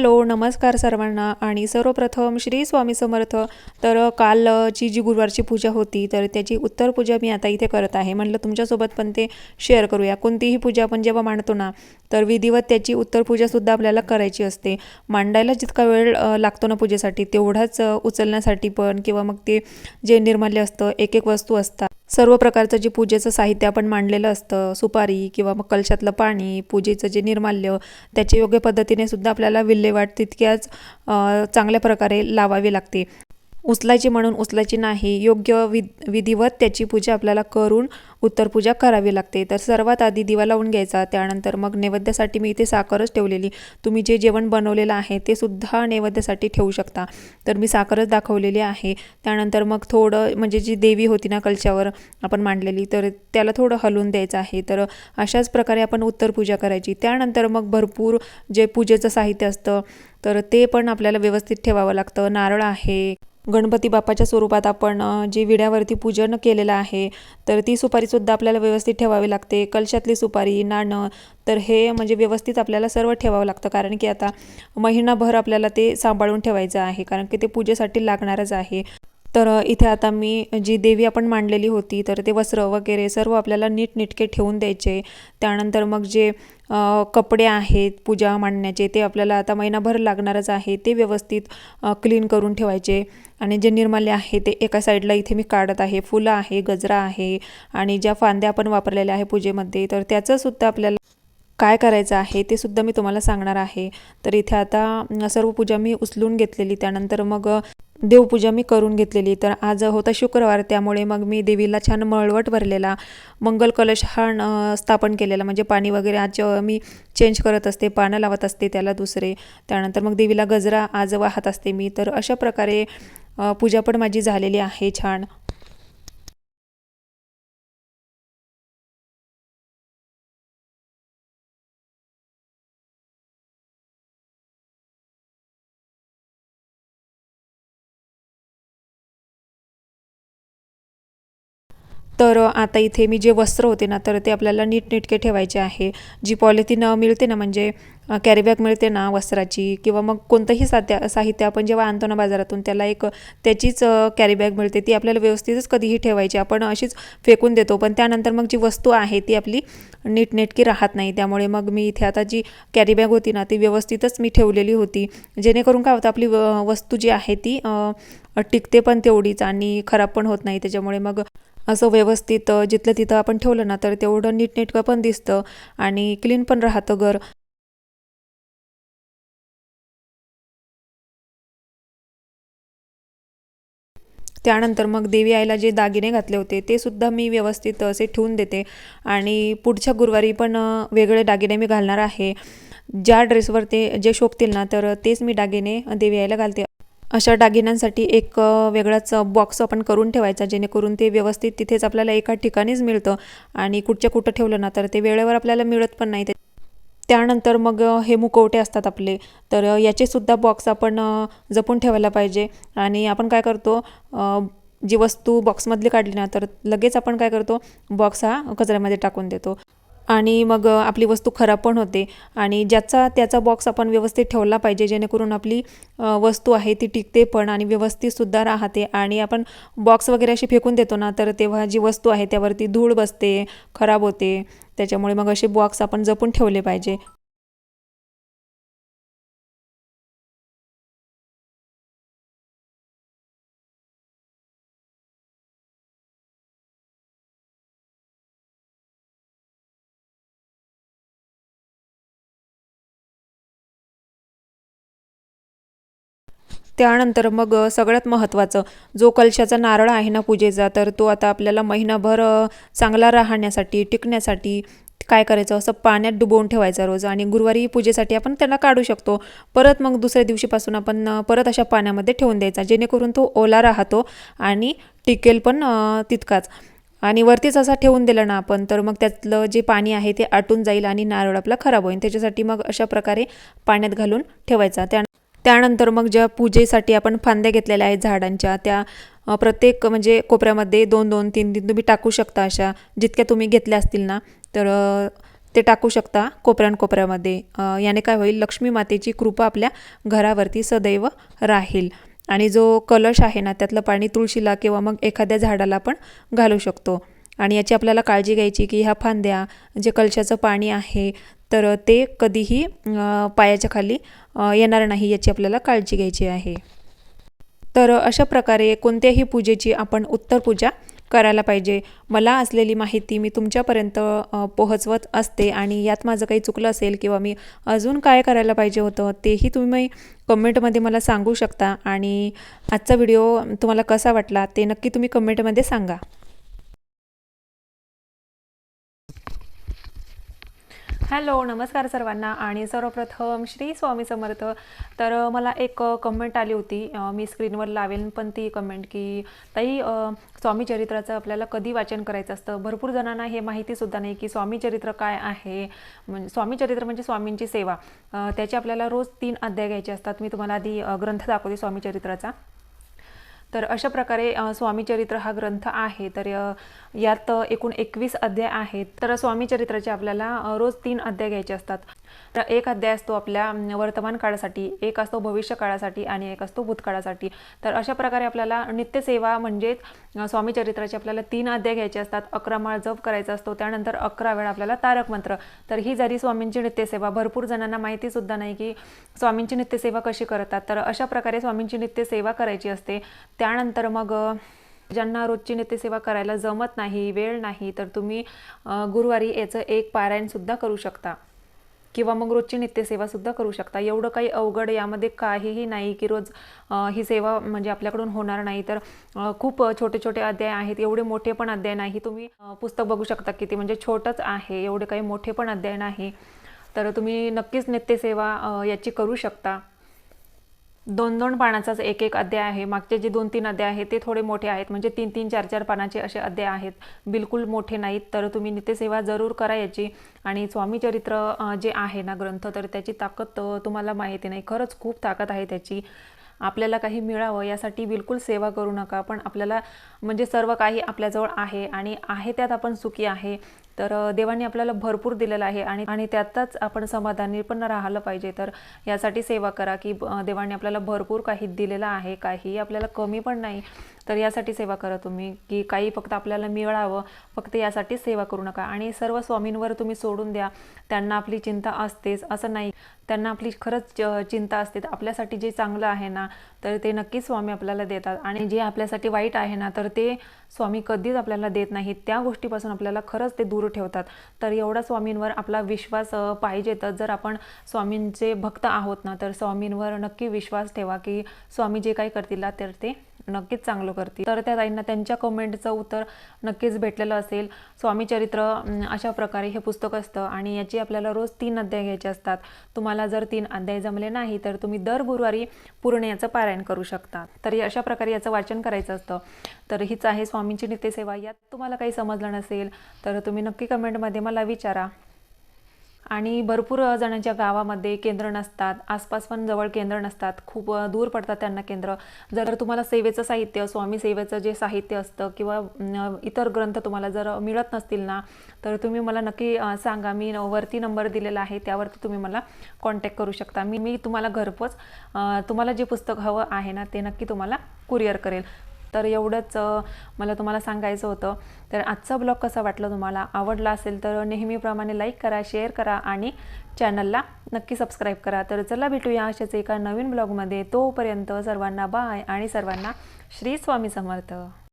Hello नमस्कार सर्वांना. आणि सर्वप्रथम श्री स्वामी समर्थ. तर कालची जी गुरुवारची पूजा होती तर त्याची उत्तर पूजा मी आता इथे करत आहे. म्हटलं तुमच्यासोबत पण ते शेअर करूया. कोणतीही पूजा आपण जेव्हा मांडतो ना तर विधिवत त्याची उत्तर पूजासुद्धा आपल्याला करायची असते. मांडायला जितका वेळ लागतो ना पूजेसाठी तेवढाच उचलण्यासाठी पण किंवा मग ते जे निर्माल्य असतं एक एक वस्तू असतात. सर्व प्रकारचं जे पूजेचं साहित्य आपण मांडलेलं असतं सुपारी किंवा मग कलशातलं पाणी पूजेचं जे निर्माल्य त्याची योग्य पद्धतीने सुद्धा आपल्याला विल्हेवाट तितक्याच चांगल्या प्रकारे लावावी लागते. उचलायची म्हणून उचलायची नाही. योग्य वि विधिवत त्याची पूजा आपल्याला करून उत्तर पूजा करावी लागते. तर सर्वात आधी दिवा लावून घ्यायचा. त्यानंतर मग नैवेद्यासाठी मी इथे साखरच ठेवलेली. तुम्ही जे जेवण बनवलेलं आहे ते सुद्धा नैवेद्यासाठी ठेवू शकता. तर मी साखरच दाखवलेली आहे. त्यानंतर मग थोडं म्हणजे जी देवी होती ना कलशावर आपण मांडलेली तर त्याला थोडं हलवून द्यायचं आहे. तर अशाच प्रकारे आपण उत्तर पूजा करायची. त्यानंतर मग भरपूर जे पूजेचं साहित्य असतं तर ते पण आपल्याला व्यवस्थित ठेवावं लागतं. नारळ आहे. गणपती बाप्पाच्या स्वरूपात आपण जी विड्यावरती पूजन केलेलं आहे तर ती सुपारीसुद्धा आपल्याला व्यवस्थित ठेवावी लागते. कलशातली सुपारी नाणं तर हे म्हणजे व्यवस्थित आपल्याला सर्व ठेवावं लागतं. कारण की आता महिनाभर आपल्याला ते सांभाळून ठेवायचं आहे कारण की ते पूजेसाठी लागणारच आहे. तर इथे आता मी जी देवी आपण मांडलेली होती तर ते वस्त्र वगैरे सर्व आपल्याला नीटनेटके ठेवून द्यायचे. त्यानंतर मग जे कपडे आहेत पूजा मांडण्याचे ते आपल्याला आता महिनाभर लागणारच आहे ते व्यवस्थित क्लीन करून ठेवायचे. आणि जे निर्माल्य आहे ते एका साईडला इथे मी काढत आहे. फुलं आहे गजरा आहे आणि ज्या फांद्या आपण वापरलेल्या आहे पूजेमध्ये तर त्याचंसुद्धा आपल्याला काय करायचं आहे ते सुद्धा मी तुम्हाला सांगणार आहे. तर इथे आता सर्व पूजा मी उचलून घेतलेली त्यानंतर मग देवपूजा मी करून घेतलेली. तर आज होता शुक्रवार त्यामुळे मग मी देवीला छान मळवट भरलेला मंगल कलश हा स्थापन केलेला. म्हणजे पाणी वगैरे आज मी चेंज करत असते पानं लावत असते त्याला दुसरे. त्यानंतर मग देवीला गजरा आज वाहत असते मी. तर अशा प्रकारे पूजा पण माझी झालेली आहे छान. तर आता इथे मी जे वस्त्र होते ना तर ते आपल्याला नीटनेटके ठेवायचे आहे. जी पॉलिथिन मिळते ना म्हणजे कॅरीबॅग मिळते ना वस्त्राची किंवा मग कोणतंही साध्या साहित्य आपण जेव्हा आणतो ना बाजारातून त्याला एक त्याचीच कॅरीबॅग मिळते. ती आपल्याला व्यवस्थितच कधीही ठेवायची. आपण अशीच फेकून देतो. पण त्यानंतर मग जी वस्तू आहे ती आपली नीटनेटकी राहत नाही. त्यामुळे मग मी इथे आता जी कॅरीबॅग होती ना ती व्यवस्थितच मी ठेवलेली होती. जेणेकरून काय होतं आपली व- वस्तू जी आहे ती टिकते पण तेवढीच आणि खराब पण होत नाही. त्याच्यामुळे मग असं व्यवस्थित जिथलं तिथं आपण ठेवलं ना तर तेवढं नीटनेटकं पण दिसतं आणि क्लीन पण राहतं घर. त्यानंतर मग देवी आईला जे दागिने घातले होते ते सुद्धा मी व्यवस्थित असे ठेवून देते. आणि पुढच्या गुरुवारी पण वेगळे दागिने मी घालणार आहे. ज्या ड्रेसवर ते जे शोभतील ना तर तेच मी दागिने देवी आईला घालते. अशा दागिन्यांसाठी एक वेगळाच बॉक्स आपण करून ठेवायचा जेणेकरून ते व्यवस्थित तिथेच आपल्याला एका ठिकाणीच मिळतं आणि कुठच्या कुठं ठेवलं ना तर ते वेळेवर आपल्याला मिळत पण नाही. ते त्यानंतर मग हे मुकवटे असतात आपले तर याचेसुद्धा बॉक्स आपण जपून ठेवायला पाहिजे. आणि आपण काय करतो जी वस्तू बॉक्समधली काढली ना तर लगेच आपण काय करतो बॉक्स हा कचऱ्यामध्ये टाकून देतो. आणि मग आपली वस्तू खराब पण होते. आणि ज्याचा त्याचा बॉक्स आपण व्यवस्थित ठेवला पाहिजे जेणेकरून आपली वस्तू आहे ती टिकते पण आणि व्यवस्थितसुद्धा राहते. आणि आपण बॉक्स वगैरे अशी फेकून देतो ना तर तेव्हा जी वस्तू आहे त्यावरती धूळ बसते खराब होते. त्याच्यामुळे मग असे बॉक्स आपण जपून ठेवले पाहिजे. त्यानंतर मग सगळ्यात महत्त्वाचं जो कलशाचा नारळ आहे ना पूजेचा तर तो आता आपल्याला महिनाभर चांगला राहण्यासाठी टिकण्यासाठी काय करायचं? असं पाण्यात डुबवून ठेवायचा रोज आणि गुरुवारी पूजेसाठी आपण त्याला काढू शकतो. परत मग दुसऱ्या दिवशीपासून आपण परत अशा पाण्यामध्ये ठेवून द्यायचा जेणेकरून तो ओला राहतो आणि टिकेल पण तितकाच. आणि वरतीच असा ठेवून दिला ना आपण तर मग त्यातलं जे पाणी आहे ते आटून जाईल आणि नारळ आपला खराब होईल. त्याच्यासाठी मग अशा प्रकारे पाण्यात घालून ठेवायचा. त्या त्यानंतर मग ज्या पूजेसाठी आपण फांद्या घेतलेल्या आहेत झाडांच्या त्या प्रत्येक म्हणजे कोपऱ्यामध्ये दोन दोन तीन तीन तुम्ही टाकू शकता अशा जितक्या तुम्ही घेतल्या असतील ना तर ते टाकू शकता कोपऱ्यान कोपऱ्यामध्ये. याने काय होईल लक्ष्मी मातेची कृपा आपल्या घरावरती सदैव राहील. आणि जो कलश आहे ना त्यातलं पाणी तुळशीला किंवा मग एखाद्या झाडाला पण घालू शकतो. आणि याची आपल्याला काळजी घ्यायची की ह्या फांद्या जे कलशाचं पाणी आहे तर ते कधीही पायाच्या खाली येणार नाही याची आपल्याला काळजी घ्यायची आहे. तर अशा प्रकारे कोणत्याही पूजेची आपण उत्तर पूजा करायला पाहिजे. मला असलेली माहिती मी तुमच्यापर्यंत पोहोचवत असते आणि यात माझं काही चुकलं असेल किंवा मी अजून काय करायला पाहिजे होतं तेही तुम्ही कमेंटमध्ये मला सांगू शकता आणि आजचा व्हिडिओ तुम्हाला कसा वाटला ते नक्की तुम्ही कमेंटमध्ये सांगा. हॅलो नमस्कार सर्वांना आणि सर्वप्रथम श्री स्वामी समर्थ. तर मला एक कमेंट आली होती. मी स्क्रीनवर लावेन पण ती कमेंट की ताई स्वामी चरित्राचं आपल्याला कधी वाचन करायचं असतं? भरपूर जणांना हे माहितीसुद्धा नाही की स्वामी चरित्र काय आहे. म्हणजे स्वामी चरित्र म्हणजे स्वामींची सेवा. त्याचे आपल्याला रोज तीन अध्याय घ्यायचे असतात. मी तुम्हाला आधी ग्रंथ दाखवते स्वामी चरित्राचा. तर अशा प्रकारे स्वामीचरित्र हा ग्रंथ आहे. तर यात एकूण एकवीस अध्याय आहेत. तर स्वामीचरित्राचे आपल्याला रोज तीन अध्याय घ्यायचे असतात. तर एक अध्याय असतो आपल्या वर्तमान काळासाठी एक असतो भविष्य काळासाठी आणि एक असतो भूतकाळासाठी. तर अशा प्रकारे आपल्याला नित्यसेवा म्हणजेच स्वामीचरित्राचे आपल्याला तीन अध्याय घ्यायचे असतात. अकरा माळ जप करायचा असतो. त्यानंतर अकरा वेळा आपल्याला तारक मंत्र. तर ही झाली स्वामींची नित्यसेवा भरपूर जणांना माहितीसुद्धा नाही की स्वामींची नित्यसेवा कशी करतात. तर अशा प्रकारे स्वामींची नित्यसेवा करायची असते. त्यानंतर मग ज्यांना रोजची नित्यसेवा करायला जमत नाही वेळ नाही तर तुम्ही गुरुवारी याचं एक पारायणसुद्धा करू शकता. किंवा मग रोजची नित्यसेवासुद्धा करू शकता. एवढं काही अवघड यामध्ये काहीही नाही की रोज ही सेवा म्हणजे आपल्याकडून होणार नाही. तर खूप छोटे छोटे अध्याय आहेत. एवढे मोठे पण अध्याय नाही. तुम्ही पुस्तक बघू शकता की ते म्हणजे छोटंच आहे. एवढे काही मोठे पण अध्याय नाही. तर तुम्ही नक्कीच नित्यसेवा याची करू शकता. दोन दोन पानाचाच एक एक अध्याय आहे. मागचे जे दोन तीन अध्याय आहेत ते थोडे मोठे आहेत. म्हणजे तीन तीन चार चार पानाचे असे अध्याय आहेत. बिलकुल मोठे नाहीत तर तुम्ही नित्यसेवा जरूर करा याची. आणि स्वामी चरित्र जे आहे ना ग्रंथ तर त्याची ताकद तुम्हाला माहिती नाही. खरंच खूप ताकद आहे त्याची. आपल्याला काही मिळावं यासाठी बिलकुल सेवा करू नका. पण आपल्याला म्हणजे सर्व काही आपल्याजवळ आहे आणि आहे त्यात आपण सुखी आहे. तर देवाने आपल्याला भरपूर दिलेलं आहे आणि आणि त्यातच आपण समाधानी पण राहिलं पाहिजे. तर यासाठी सेवा करा की देवाने आपल्याला भरपूर काही दिलेलं आहे काही आपल्याला कमी पण नाही. तर यासाठी सेवा करा तुम्ही की काही फक्त आपल्याला मिळावं फक्त यासाठी सेवा करू नका. आणि सर्व स्वामींवर तुम्ही सोडून द्या. त्यांना आपली चिंता असतेच असं नाही. त्यांना आपली खरंच चिंता असते. तर आपल्यासाठी जे चांगलं आहे ना तर ते नक्कीच स्वामी आपल्याला देतात. आणि जे आपल्यासाठी वाईट आहे ना तर ते स्वामी कधीच आपल्याला देत नाहीत. त्या गोष्टीपासून आपल्याला खरंच ते दूर ठेवतात. तर एवढा स्वामींवर आपला विश्वास पाहिजे तर जर आपण स्वामींचे भक्त आहोत ना तर स्वामींवर नक्की विश्वास ठेवा की स्वामी जे काही करतील ना तर ते नक्कीच चांगलं करतील. तर त्या ताईंना त्यांच्या कमेंटचं उत्तर नक्कीच भेटलेलं असेल. स्वामी चरित्र अशा प्रकारे हे पुस्तक असतं आणि याची आपल्याला रोज तीन अध्याय घ्यायचे असतात. तुम्हाला जर तीन अध्याय जमले नाही तर तुम्ही दर गुरुवारी पूर्ण याचं पारायण करू शकता तर अशा प्रकारे याचं वाचन करायचं असतं. तर हीच आहे स्वामींची नित्यसेवा. यात तुम्हाला काही समजलं नसेल तर तुम्ही नक्की कमेंटमध्ये मला विचारा. आणि भरपूर जणांच्या गावामध्ये केंद्र नसतात आसपास पण जवळ केंद्र नसतात खूप दूर पडतात त्यांना केंद्र. जर तुम्हाला सेवेचं साहित्य स्वामी सेवेचं जे साहित्य असतं किंवा इतर ग्रंथ तुम्हाला जर मिळत नसतील ना तर तुम्ही मला नक्की सांगा. मी न- वरती नंबर दिलेला आहे त्यावरती तुम्ही मला कॉन्टॅक्ट करू शकता. मी मी तुम्हाला घरपोच तुम्हाला जे पुस्तक हवं आहे ना ते नक्की तुम्हाला कुरिअर करेल. तर एवढंच मला तुम्हाला सांगायचं होतं. तर आजचा ब्लॉग कसा वाटला तुम्हाला? आवडला असेल तर नेहमीप्रमाणे लाईक करा शेअर करा आणि चॅनलला नक्की सबस्क्राईब करा. तर चला भेटूया अशाच एका नवीन ब्लॉगमध्ये. तोपर्यंत सर्वांना बाय आणि सर्वांना श्री स्वामी समर्थ.